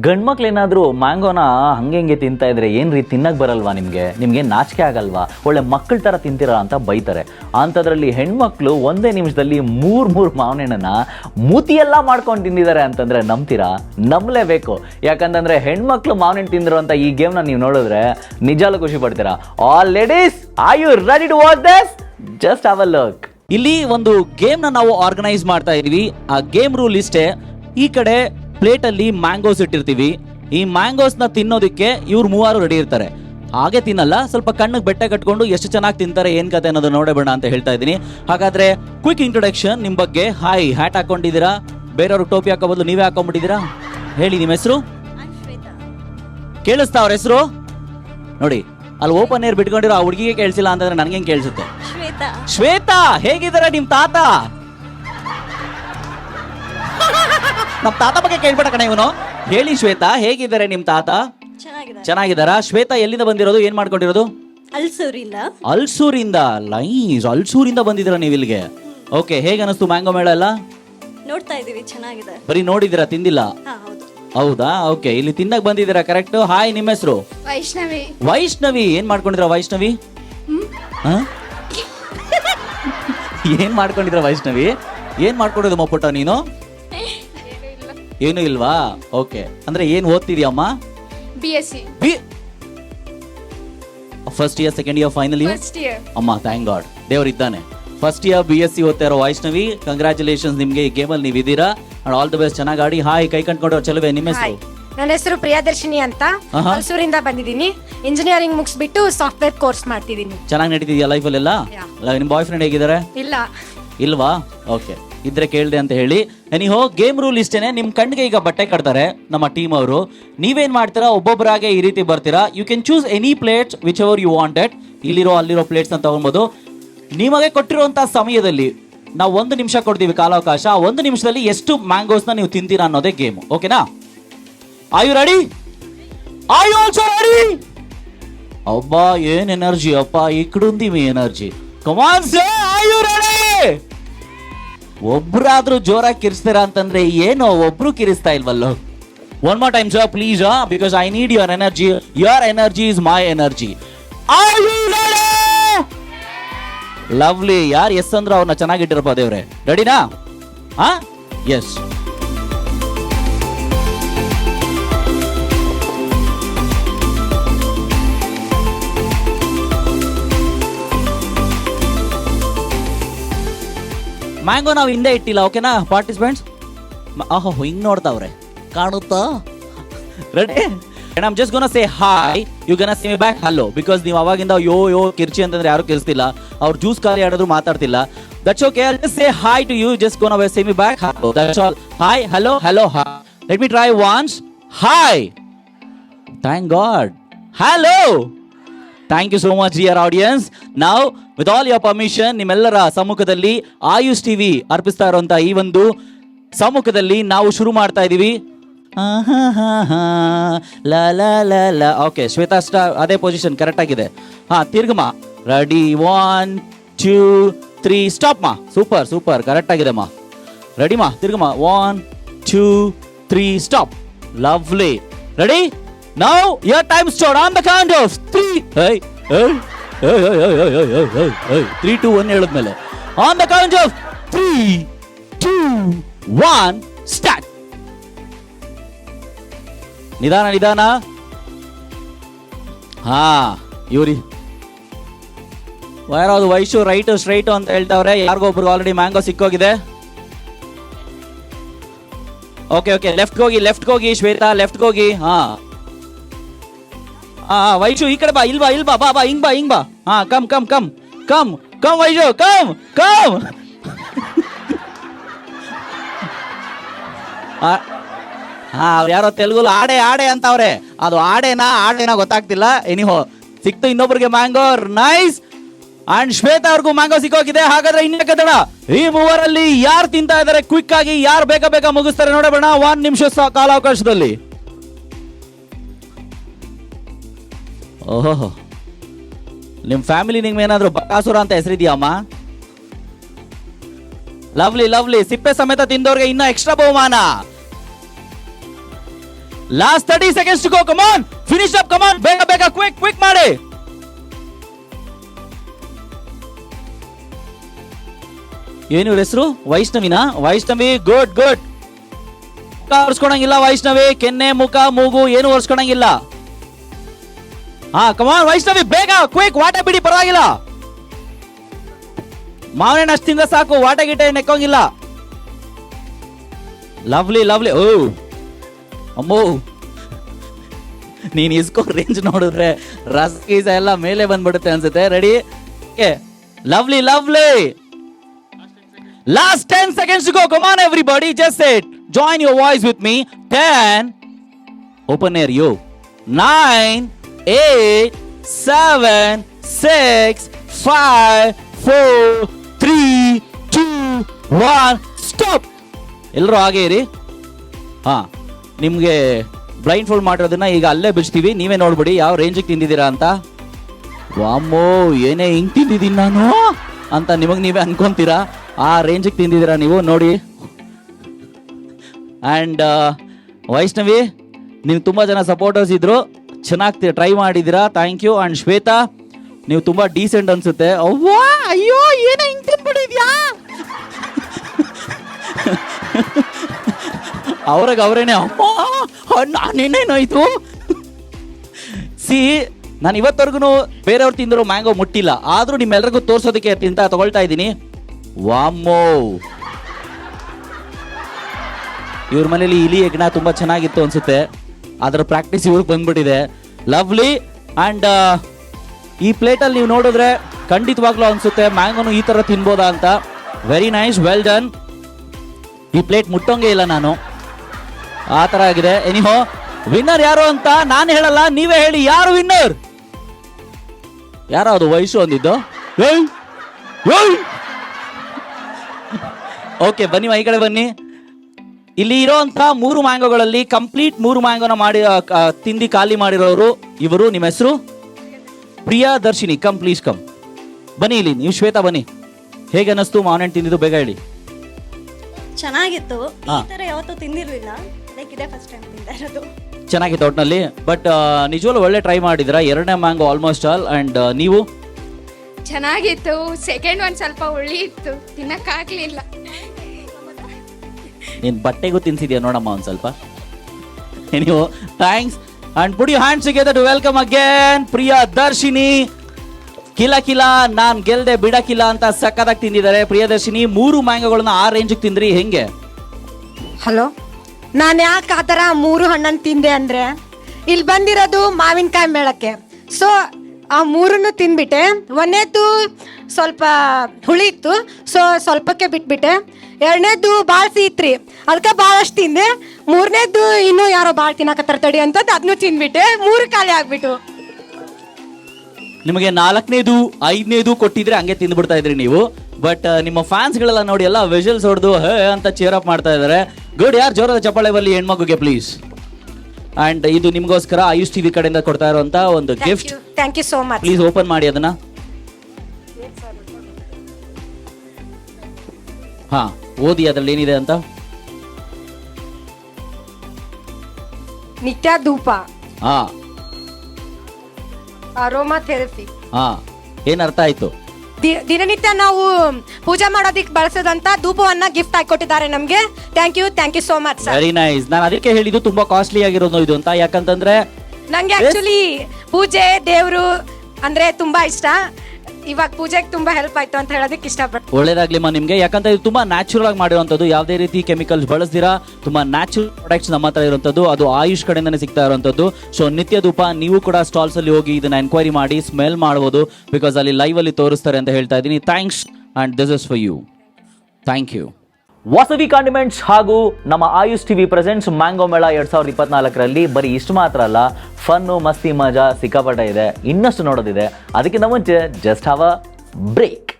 ಗಂಡ್ಮಕ್ಳು ಏನಾದರೂ ಮ್ಯಾಂಗೋನ ಹಂಗೆ ಹಿಂಗೆ ತಿಂತಾ ಇದ್ರೆ ಏನು ರೀ ತಿನ್ನಕ್ಕೆ ಬರಲ್ವಾ ನಿಮಗೆ? ನಿಮಗೆ ನಾಚಿಕೆ ಆಗಲ್ವಾ? ಒಳ್ಳೆ ಮಕ್ಕಳ ಥರ ತಿಂತೀರಾ ಅಂತ ಬೈತಾರೆ. ಅಂಥದ್ರಲ್ಲಿ ಹೆಣ್ಮಕ್ಳು ಒಂದೇ ನಿಮಿಷದಲ್ಲಿ ಮೂರು ಮೂರು ಮಾವನೆಣ್ಣನ ಹಣ್ಣನ್ನ ಮೂತಿಯೆಲ್ಲ ಮಾಡ್ಕೊಂಡು ತಿಂದಿದ್ದಾರೆ ಅಂತಂದರೆ ನಂಬ್ತೀರಾ? ನಂಬಲೇಬೇಕು. ಯಾಕಂತಂದರೆ ಹೆಣ್ಮಕ್ಳು ಮಾವಿನ ತಿಂದರು ಅಂತ ಈ ಗೇಮ್ನ ನೀವು ನೋಡಿದ್ರೆ ನಿಜಾಲು ಖುಷಿ ಪಡ್ತೀರಾ. All ladies are you ready to watch this just have a look ಇಲ್ಲಿ ಒಂದು ಗೇಮ್ನ ನಾವು ಆರ್ಗನೈಸ್ ಮಾಡ್ತಾ ಇದೀವಿ. ಆ ಗೇಮ್ ರೂಲ್ ಇಷ್ಟೇ. ಈ ಕಡೆ ಪ್ಲೇಟ್ ಅಲ್ಲಿ ಮ್ಯಾಂಗೋಸ್ ಇಟ್ಟಿರ್ತೀವಿ. ಈ ಮ್ಯಾಂಗೋಸ್ನ ತಿನ್ನೋದಕ್ಕೆ ಇವ್ರು ಮೂವರು ರೆಡಿ ಇರ್ತಾರೆ. ಹಾಗೆ ತಿನ್ನಲ್ಲ ಸ್ವಲ್ಪ ಕಣ್ಣಿಗೆ ಬೆಟ್ಟ ಕಟ್ಕೊಂಡು ಎಷ್ಟು ಚೆನ್ನಾಗಿ ತಿಂತಾರೆ ಏನು ಕತೆ ಅನ್ನೋದು ನೋಡಬೇಡ ಅಂತ ಹೇಳ್ತಾ ಇದ್ದೀನಿ. ಹಾಗಾದ್ರೆ ಕ್ವಿಕ್ ಇಂಟ್ರೊಡಕ್ಷನ್ ನಿಮ್ಮ ಬಗ್ಗೆ. ಹಾಯ್ ಹ್ಯಾಟ್ ಹಾಕೊಂಡಿದ್ದೀರಾ? ಬೇರೆಯವ್ರಿಗೆ ಟೋಪಿ ಹಾಕೋ ಬದಲು ನೀವೇ ಹಾಕೊಂಡ್ಬಿಟ್ಟಿದ್ದೀರಾ? ಹೇಳಿ ನಿಮ್ಮ ಹೆಸರು? ಕೇಳಿಸ್ತಾ ಅವ್ರ ಹೆಸರು? ನೋಡಿ ಅಲ್ಲಿ ಓಪನ್ ಏರ್ ಬಿಟ್ಕೊಂಡಿರೋ ಆ ಹುಡುಗಿಗೆ ಕೇಳಿಸಿಲ್ಲ ಅಂತಂದ್ರೆ ನನಗೆ ಕೇಳಿಸುತ್ತೆ? ಶ್ವೇತಾ. ಶ್ವೇತಾ ಹೇಗಿದ್ದಾರೆ ನಿಮ್ಮ ತಾತ? ನಮ್ ತಾತ ಬಗ್ಗೆ ಕೇಳ್ಬೇಡ ಕಣ ಇವನು. ಹೇಳಿ ಶ್ವೇತಾ ಹೇಗಿದ್ದಾರೆ ನಿಮ್ ತಾತ? ಚೆನ್ನಾಗಿದೆ ಚೆನ್ನಾಗಿದ್ದಾರಾ? ಶ್ವೇತಾ ಎಲ್ಲಿಂದ ಬಂದಿರೋದು? ಏನ್ ಮಾಡ್ಕೊಂಡಿರೋದು? ಅಲ್ಸೂರಿಂದ. ಅಲ್ಸೂರಿಂದ? ಲೈಸ್ ಅಲ್ಸೂರಿಂದ ಬಂದಿದ್ದೀರಾ ನೀವು ಇಲ್ಲಿಗೆ? ಓಕೆ ಹೇಗೆ ಅನಿಸ್ತು ಮ್ಯಾಂಗೋ ಮೇಳ ಎಲ್ಲ? ನೋಡ್ತಾ ಇದೀವಿ ಚೆನ್ನಾಗಿದೆ. ಬರೀ ನೋಡಿದಿರಾ ತಿಂದಿಲ್ಲ? ಹಾ ಹೌದು. ಹೌದಾ? ಓಕೆ ಇಲ್ಲಿ ತಿನ್ನಕ್ ಬಂದಿದ್ದೀರಾ ಕರೆಕ್ಟ್ ಹಾಯ್ ನಿಮ್ಮ ಹೆಸರು? ವೈಷ್ಣವಿ. ವೈಷ್ಣವಿ ಏನ್ ಮಾಡ್ಕೊಂಡಿದ್ರ ವೈಷ್ಣವಿ? ಹ? ಏನ್ ಮಾಡ್ಕೊಂಡಿದ್ರ ವೈಷ್ಣವಿ? ಏನ್ ಮಾಡ್ಕೊಂಡಿದ್ರ ಮೊಪ್ಪಟ ನೀನು? ಏನು ಇಲ್ವಾ? ಓಕೆ. ಅಂದ್ರೆ ಏನ್ ಓದ್ತಿದ್ಯಮ್ಮ? B S C B first year second year final year first year ಅಮ್ಮ ಥ್ಯಾಂಕ್ ಗಾಡ್ ದೇವರಿದ್ದಾನೆ ಇದ್ದಾನೆ. First year B S C ಓದ್ತಾ ಇರೋ ವೈಷ್ಣವಿ ಕಂಗ್ರ್ಯಾಚುಲೇಷನ್ಸ್ ನಿಮ್ಗೆ ಈ ಗೇಮಲ್ಲಿ ನೀವು ಇದ್ದೀರಾ ಅಂಡ್ ಆಲ್ ದ ಬೆಸ್ಟ್ ಚೆನ್ನಾಗಿ ಆಡಿ. ಹಾಯ್ ಕೈ ಕಂಡ್ಕೊಂಡ್ರೆ ಚಲುವೆ. ನಿಮ್ಮ ಹೆಸರು? ನನ್ನ ಹೆಸರು ಪ್ರಿಯದರ್ಶಿನಿ ಅಂತ. ಆಹಾ. ಹೊಸೂರಿಂದ ಬಂದಿದ್ದೀನಿ. ಇಂಜಿನಿಯರಿಂಗ್ ಮುಗಿಸ್ಬಿಟ್ಟು ಸಾಫ್ಟ್ವೇರ್ ಕೋರ್ಸ್ ಮಾಡ್ತಿದ್ದೀನಿ. ಚೆನ್ನಾಗಿ ನಡೀತಿದ್ಯಾ ಲೈಫಲ್ಲೆಲ್ಲ Yeah. ನಿಮ್ಮ ಬಾಯ್ ಫ್ರೆಂಡ್ ಹೇಗಿದ್ದಾರೆ? ಇಲ್ಲ. ಇಲ್ವಾ? ಓಕೆ ಇದ್ರೆ ಕೇಳಿದೆ ಅಂತ ಹೇಳಿ. ಎನಿಹೋ ಗೇಮ್ ರೂಲ್ ಇಷ್ಟೇನೆ. ನಿಮ್ ಕಣ್ಣಿಗೆ ಈಗ ಬಟ್ಟೆ ಕಟ್ತಾರೆ ನಮ್ಮ ಟೀಮ್ ಅವರು. ನೀವೇನ್ ಮಾಡ್ತೀರಾ? ಒಬ್ಬೊಬ್ಬರಾಗೆ ಈ ರೀತಿ ಬರ್ತೀರಾ? You can choose any plates which ever you wanted ಇಲ್ಲಿರೋ, ಅಲ್ಲಿರೋ ಪ್ಲೇಟ್ಸ್ ಅಂತ ತಗೊಬೋದು ನಿಮಗೆ ಕೊಟ್ಟಿರುವಂತ ಸಮಯದಲ್ಲಿ ನಾವು ಒಂದು ನಿಮಿಷ ಕೊಡ್ತೀವಿ ಕಾಲಾವಕಾಶ. ಒಂದು ನಿಮಿಷದಲ್ಲಿ ಎಷ್ಟು ಮ್ಯಾಂಗೋಸ್ನ ನೀವು ತಿಂತೀರಾ ಅನ್ನೋದೇ ಗೇಮ್ ಓಕೆನಾ are you ready I also ready ಅಬ್ಬಾ, ಏನ್ ಎನರ್ಜಿ ಅಪ್ಪ ಇಕ್ಕಡುಂದಿ me energy come on say ready ಒಬ್ರಾದ್ರೂ ಜೋರಾಗಿ ಕಿರಿಸ್ತೀರಾ ಅಂತಂದ್ರೆ ಏನು ಒಬ್ರು ಕಿರಿಸ್ತಾ ಇಲ್ವಲ್ಲೋ? One more time sir please because I need your energy your energy is my energy lovely ಯಾರು ಎಸ್ ಅಂದ್ರೆ ಅವ್ರನ್ನ ಚೆನ್ನಾಗಿಟ್ಟಿರಪ್ಪ ದೇವ್ರೆ ರೆಡಿನಾ ಹಾ ಎಸ್ ಮ್ಯಾಂಗೋ ನಾವು ಹಿಂದೆ ಇಟ್ಟಿಲ್ಲ ಓಕೆನಾ ಪಾರ್ಟಿಸಿಪೆಂಟ್ಸ್ ಆಹೋ, ಹಿಂಗ್ ನೋಡ್ತಾವ್ರೆ. ಕಾಣುತ್ತಾ? Ready and I'm just gonna say hi you gonna say back hello because ನೀವು ಅವಾಗಿಂದ ಯೋ ಯೋ, ಕಿರ್ಚಿ ಅಂತಂದ್ರೆ ಯಾರು ಕಿರ್ಸ್ತಿಲ್ಲ ಅವ್ರು ಜ್ಯೂಸ್ ಖಾಲಿ ಆಡಿದ್ರು ಮಾತಾಡ್ತಿಲ್ಲ. That's okay I just say hi to you just gonna say me back hello that's all hi hello hello let me try once hi thank God hello thank you so much dear audience ನಾವು with all your permission ನಿಮ್ಮೆಲ್ಲರ ಸಮ್ಮುಖದಲ್ಲಿ AYUSH TV ಅರ್ಪಿಸ್ತಾ ಇರುವಂತಹ ಈ ಒಂದು ಸಮ್ಮುಖದಲ್ಲಿ ನಾವು ಶುರು ಮಾಡ್ತಾ ಇದೀವಿ. ಲ ಓಕೆ ಶ್ವೇತಾ ಸ್ಟಾರ್ ಅದೇ ಪೊಸಿಷನ್ ಕರೆಕ್ಟ್ ಆಗಿದೆ. ಹಾ, ತಿರ್ಗಮ್ಮ ready one two three stop ಮಾ. ಸೂಪರ್ ಸೂಪರ್ ಕರೆಕ್ಟ್ ಆಗಿದೆ, ಮಾ. ರೆಡಿ ಮಾ, ತಿರ್ಗಮ್ಮ one two three stop lovely ready now your time start on the count of three three two one ಹೇಳಿದ್ಮೇಲೆ. On the count of three two one start ನಿಧಾನ ನಿಧಾನ. ಹಾ, ಇವ್ರಿ. ಯಾರಾவது ವೈಶು ರೈಟು ಸ್ಟ್ರೈಟು ಅಂತ ಹೇಳ್ತಾವ್ರೆ. ಯಾರಿಗೋ ಒಬ್ರು ಆಲ್ರೆಡಿ ಮ್ಯಾಂಗೋ ಸಿಕ್ಕೋಗಿದೆ. ಓಕೆ ಓಕೆ ಲೆಫ್ಟ್ ಹೋಗಿ ಲೆಫ್ಟ್ ಹೋಗಿ ಶ್ವೇತಾ ಲೆಫ್ಟ್ ಹೋಗಿ. ಹಾ. ಹಾ ವೈಶು ಈ ಕಡೆ ಬಾ ಇಲ್ವಾ ಇಲ್ವಾ ಬಾ ಬಾ ಹಿಂಗ್ ಬಾ ಹಿಂಗ್ ಬಾ. ಹಾ come come come come come Vaishu come come ಹಾ ಅವ್ರು ಯಾರೋ ತೆಲುಗುಲು ಆಡೆ ಆಡೆ ಅಂತವ್ರೆ ಅದು ಆಡೆನಾ ಆಡೆನಾ ಗೊತ್ತಾಗ್ತಿಲ್ಲ. ಎನಿಹೋ ಸಿಕ್ತು ಇನ್ನೊಬ್ರಿಗೆ ಮ್ಯಾಂಗೋರ್ ನೈಸ್ ಅಂಡ್ ಶ್ವೇತಾ ಅವ್ರಿಗೂ ಮ್ಯಾಂಗೋ ಸಿಕ್ಕೋಗಿದೆ. ಹಾಗಾದ್ರೆ ಇನ್ನೇ ಕದಡ ಈ ಮೂವರಲ್ಲಿ ಯಾರು ತಿಂತಾ ಇದಾರೆ? ಕ್ವಿಕ್ ಆಗಿ ಯಾರು ಬೇಗ ಬೇಗ ಮುಗಿಸ್ತಾರೆ ನೋಡಬೇಡ ಒಂದ್ ನಿಮಿಷ ಕಾಲಾವಕಾಶದಲ್ಲಿ. ಓಹೋ. ನಿಮ್ಮ ಫ್ಯಾಮಿಲಿ ಏನಾದ್ರು ಬಕಾಸುರ ಅಂತ ಹೆಸರಿದೆಯಮ್ಮ? ಲವ್ಲಿ ಲವ್ಲಿ ಸಿಪ್ಪೆ ಸಮೇತ ತಿಂದವ್ರಿಗೆ ಇನ್ನೂ ಎಕ್ಸ್ಟ್ರಾ ಬಹುಮಾನ. Last thirty seconds go come on finish up come on ಬೇಗ ಬೇಗ ಕ್ವಿಕ್ ಕ್ವಿಕ್ ಮಾಡಿ. ಏನು ಇವ್ರ ಹೆಸರು? ವೈಷ್ಣವಿನ? ವೈಷ್ಣವಿ ಗುಡ್ ಗುಡ್ ಒರ್ಸ್ಕೊಳಂಗಿಲ್ಲ ವೈಷ್ಣವಿ. ಕೆನ್ನೆ, ಮುಖ, ಮೂಗು, ಏನು ಒರ್ಸ್ಕೊಳಂಗಿಲ್ಲ. ಹಾ ಕಮಾನ್ ವೈಷ್ಣವಿ, ಬೇಗ ಕ್ವಿಕ್ ವಾಟ ಬಿಡಿ, ಪರವಾಗಿಲ್ಲ. ಮಾವನೇ ಅಷ್ಟಿಂದ ಸಾಕು, ವಾಟ ಗಿಟ ನೆಕ್ಕೋಂಗಿಲ್ಲ. ಲವ್ಲಿ ಲವ್ಲಿ ಓ, ಅಮ್ಮೋ. ನೀನ್ ಇಸ್ಕೋ ರೇಂಜ್ ನೋಡಿದ್ರೆ ರಸ್ ಗೀಸ ಎಲ್ಲ ಮೇಲೆ ಬಂದ್ಬಿಡುತ್ತೆ ಅನ್ಸುತ್ತೆ. Ready lovely lovely last ten seconds go come on everybody just it join your voice with me ten open air you nine eight seven six five four three two one stop ಎಲ್ಲರೂ ಹಾಗೆ ಇರಿ. ಹಾಂ, ನಿಮಗೆ blind fold ಮಾಡಿರೋದನ್ನ ಈಗ ಅಲ್ಲೇ ಬಿಡ್ತೀವಿ ನೀವೇ ನೋಡ್ಬಿಡಿ ಯಾವ ರೇಂಜಿಗೆ ತಿಂದಿದ್ದೀರಾ ಅಂತ. ವಾಮೋ ಏನೇ ಹಿಂಗ್ ತಿಂದಿದ್ದೀನಿ ನಾನು ಅಂತ ನಿಮಗೆ ನೀವೇ ಅನ್ಕೊಂತೀರಾ? ಆ ರೇಂಜಿಗೆ ತಿಂದಿದ್ದೀರಾ ನೀವು? ನೋಡಿ. ಆ್ಯಂಡ್ ವೈಷ್ಣವಿ ನೀವು ತುಂಬ ಜನ ಸಪೋರ್ಟರ್ಸ್ ಇದ್ರು. ಚೆನ್ನಾಗಿ ಟ್ರೈ ಮಾಡಿದ್ದೀರಾ? ಥ್ಯಾಂಕ್ ಯು ಆ್ಯಂಡ್ ಶ್ವೇತಾ, ನೀವು ತುಂಬ ಡೀಸೆಂಟ್ ಅನ್ಸುತ್ತೆ. ಅವ್ವಾ, ಅಯ್ಯೋ, ಏನೋ ಹಿಂಗೆ ತಿನ್ಬಿಟ್ಟಿದ್ಯಾ ಅವ್ರಿಗೆ ಅವರೇನೆ ನಾನೇನೇನಾಯ್ತು ಸಿ ನಾನು ಇವತ್ತವರೆಗೂ ಬೇರೆಯವ್ರು ತಿಂದಿರೋ ಮ್ಯಾಂಗೋ ಮುಟ್ಟಿಲ್ಲ. ಆದ್ರೂ ನಿಮ್ಮೆಲ್ರಿಗೂ ತೋರ್ಸೋದಕ್ಕೆ ತಿಂತ ತಗೊಳ್ತಾ ಇದ್ದೀನಿ. ವಾಮೋ ಇವ್ರ ಮನೇಲಿ ಇಲಿ ಯಜ್ಞ ತುಂಬಾ ಚೆನ್ನಾಗಿತ್ತು ಅನ್ಸುತ್ತೆ. ಅದರ ಪ್ರಾಕ್ಟೀಸ್ ಇವ್ರಿಗೆ ಬಂದ್ಬಿಟ್ಟಿದೆ. ಲವ್ಲಿ ಅಂಡ್ ಈ ಪ್ಲೇಟಲ್ಲಿ ನೀವು ನೋಡಿದ್ರೆ ಖಂಡಿತವಾಗ್ಲೂ ಅನಿಸುತ್ತೆ ಮ್ಯಾಂಗೋನು ಈ ಥರ ತಿನ್ಬೋದಾ ಅಂತ. ವೆರಿ ನೈಸ್ ವೆಲ್ ಡನ್ ಈ ಪ್ಲೇಟ್ ಮುಟ್ಟೋಂಗೆ ಇಲ್ಲ ನಾನು. ಆ ಥರ ಆಗಿದೆ. ಎನಿಹೋ ವಿನ್ನರ್ ಯಾರು ಅಂತ ನಾನು ಹೇಳಲ್ಲ ನೀವೇ ಹೇಳಿ ಯಾರು ವಿನ್ನರ್ ಯಾರು ಅದು ವಯಸ್ಸು ಅಂದಿದ್ದು? ಓಕೆ ಬನ್ನಿ ಈ ಕಡೆ ಬನ್ನಿ. ಇಲ್ಲಿ ಇರೋಂತ ಮೂರು ಮ್ಯಾಂಗೋಗಳಲ್ಲಿ ಕಂಪ್ಲೀಟ್ ಮೂರು ಮ್ಯಾಂಗೋನ ಮಾಡಿ ತಿಂದಿ ಖಾಲಿ ಮಾಡಿರೋರು ಇವರು ನಿಮ್ಮ ಹೆಸರು? Priya Darshini come please come ಬನ್ನಿ ಇಲ್ಲಿ ನೀವು ಶ್ವೇತಾ ಬನ್ನಿ. ಹೇಗೆ ಅನ್ನಿಸ್ತು ಮಾವಿನ ತಿಂದಿದ್ದು? ಬೇಗ ಹೇಳಿ. ಚೆನ್ನಾಗಿತ್ತು. ಈ ತರ ಯಾವತ್ತೂ ತಿಂದಿರ್ಲಿಲ್ಲ. ಲೈಕ್ ಇದೇ ಫಸ್ಟ್ ಟೈಮ್ ತಿಂತಾ ಇರೋದು. ಚೆನ್ನಾಗಿತ್ತು ಒಟ್ಟಿನಲ್ಲಿ ಬಟ್ ನಿಜವಲ್ಲೂ ಒಳ್ಳೆ ಟ್ರೈ ಮಾಡಿದ್ರ ಎರಡನೇ ಮ್ಯಾಂಗೋ ಆಲ್ಮೋಸ್ಟ್ ಆಲ್ ಅಂಡ್ ನೀವು? ಚೆನ್ನಾಗಿತ್ತು. ಸೆಕೆಂಡ್ ಒಂದ್ ಸ್ವಲ್ಪ ಹುಳಿ ಇತ್ತು. ತಿನ್ನಕ್ಕಾಗ್ಲಿಲ್ಲ. ನೀನ್ ಬಟ್ಟೆಗೂ ತಿನ್ಸಿದ್ಯಾ ನೋಡಮ್ಮ ಒಂದು ಸ್ವಲ್ಪ? ನೀವು thanks and put hand together to welcome again Priya Darshini. ಕಿಲ ಕಿಲ, ನಾನ್ ಗೆಲ್ದೆ ಬಿಡಕಿಲ್ಲ ಅಂತ ಸಕ್ಕದಾಗಿ ತಿಂದಿದ್ದಾರೆ. ಪ್ರಿಯದರ್ಶಿನಿ ಮೂರು ಮ್ಯಾಂಗೋಗಳನ್ನ ಆ ರೇಂಜ್ ತಿಂದ್ರಿ, ಹೆಂಗೆ? ಹಲೋ, ನಾನು ಯಾಕೆ ಆ ಥರ ಮೂರು ಹಣ್ಣನ್ನು ತಿಂದೆ ಅಂದರೆ? ಇಲ್ಲಿ ಬಂದಿರೋದು ಮಾವಿನಕಾಯಿ ಮೇಳಕ್ಕೆ. ಸೊ ಆ ಮೂರನ್ನು ತಿಂದ್ಬಿಟ್ಟೆ ಒಂದನೇದು ಸ್ವಲ್ಪ ಹುಳಿ ಇತ್ತು, ಸೊ ಸ್ವಲ್ಪಕ್ಕೆ ಬಿಟ್ಬಿಟ್ಟೆ. ಎರಡನೇದು ಭಾಳ ಸಿಹಿತ್ರಿ ಅದಕ್ಕೆ ಭಾಳಷ್ಟು ತಿಂದೆ. ಮೂರನೇದು ಇನ್ನೂ ಯಾರೋ ಭಾಳ ತಿನ್ನಕತ್ತಾರ ತಡಿ ಅಂತದ್ದು ಅದನ್ನು ತಿಂದ್ಬಿಟ್ಟೆ ಮೂರು ಖಾಲಿ ಆಗ್ಬಿಟ್ಟು. ನಿಮಗೆ ನಾಲ್ಕನೇದು, ಐದನೇದು ಕೊಟ್ಟಿದ್ರೆ ಹಂಗೆ ತಿಂದ್ಬಿಡ್ತಾ ಇದ್ರಿ ನೀವು. ಬಟ್ ನಿಮ್ಮ ಫ್ಯಾನ್ಸ್ ಗಳೆಲ್ಲ ನೋಡಿ ಎಲ್ಲ ವಿಜುವಲ್ಸ್ ಹೊಡೆದು, ಹೇ ಅಂತ ಚೇರ್ ಅಪ್ ಮಾಡ್ತಾ ಇದ್ದಾರೆ ಗುಡ್ ಯಾರು, ಜೋರದ ಚಪ್ಪಾಳೆ ಬರಲಿ ಹೆಣ್ಮಗುಗೆ ಪ್ಲೀಸ್ ಅಂಡ್ ಇದು ನಿಮಗೋಸ್ಕರ ಆಯುಷ್ ಟಿವಿ ಕಡೆಯಿಂದ ಕೊಡ್ತಾ ಇರುವಂತ ಒಂದು gift thank you so much please open ಮಾಡಿ ಅದನ್ನ. ಹಾ ಓದಿ ಅದ್ರಲ್ಲಿ ಏನಿದೆ ಅಂತ? ನಿತ್ಯ ಧೂಪ. ಹಾ. ಅರೋಮಾ ಥೆರಪಿ ಹಾ. ಏನ್ ಅರ್ಥ ಆಯ್ತು? ದಿ- ದಿನನಿತ್ಯ ನಾವು ಪೂಜೆ ಮಾಡೋದಿಕ್ ಬಳಸದಂತ ಧೂಪವನ್ನ ಗಿಫ್ಟ್ ಆಗಿ ಕೊಟ್ಟಿದ್ದಾರೆ ನಮ್ಗೆ. Thank you thank you so much sir very nice ನಾನು ಅದಕ್ಕೆ ಹೇಳಿದ್ದು ತುಂಬಾ ಕಾಸ್ಟ್ಲಿ ಆಗಿರೋದು ಇದು ಅಂತ. ಯಾಕಂತಂದ್ರೆ ನಂಗೆ ಆಕ್ಚುಲಿ ಪೂಜೆ ದೇವ್ರು ಅಂದ್ರೆ ತುಂಬಾ ಇಷ್ಟ. ಇವಾಗ ಪೂಜೆಗೆ ತುಂಬಾ ಹೆಲ್ಪ್ ಆಯ್ತು ಅಂತ ಹೇಳೋದಕ್ಕೆ ಇಷ್ಟಪಡ್ತೀನಿ. ಒಳ್ಳೇದಾಗ್ಲಿಮ್ಮ ನಿಮ್ಗೆ. ಯಾಕಂತ ಇದು ತುಂಬಾ ನ್ಯಾಚುರಲ್ ಆಗಿ ಮಾಡಿರುವಂತದ್ದು ಯಾವುದೇ ರೀತಿ ಕೆಮಿಕಲ್ಸ್ ಬಳಸ್ದಿರಾ, ತುಂಬಾ ನ್ಯಾಚುರಲ್ ಪ್ರಾಡಕ್ಟ್ಸ್ ನಮ್ಮ ಹತ್ರ ಇರುವಂತದ್ದು ಅದು ಆಯುಷ್ ಕಡೆಯಿಂದನೇ ಸಿಗ್ತಾ ಇರುವಂತದ್ದು ಸೊ ನಿತ್ಯ ದೂಪ ನೀವು ಕೂಡ ಸ್ಟಾಲ್ಸ್ ಅಲ್ಲಿ ಹೋಗಿ ಇದನ್ನ ಎನ್ಕ್ವೈರಿ ಮಾಡಿ ಸ್ಮೆಲ್ ಮಾಡಬಹುದು ಬಿಕಾಸ್ ಅಲ್ಲಿ ಲೈವ್ ಅಲ್ಲಿ ತೋರಿಸ್ತಾರೆ ಅಂತ ಹೇಳ್ತಾ ಇದ್ದೀನಿ. Thanks and this is for you thank you Vasavi condiments ಹಾಗೂ ನಮ್ಮ ಆಯುಷ್ ಟಿವಿ ಪ್ರೆಸೆಂಟ್ಸ್ ಮ್ಯಾಂಗೋ ಮೇಳ ಎರಡ್ ಸಾವಿರದ ಇಪ್ಪತ್ನಾಲ್ಕರಲ್ಲಿ ಬರೀ ಇಷ್ಟು ಮಾತ್ರ ಅಲ್ಲ, ಫನ್ನು, ಮಸ್ತಿ, ಮಜಾ ಸಿಕ್ಕಾಪಟ್ಟೆ ಇದೆ. ಇನ್ನಷ್ಟು ನೋಡೋದಿದೆ. ಅದಕ್ಕಿಂತ ಮುಂಚೆ ಜಸ್ಟ್ ಹಾವ್ ಬ್ರೇಕ್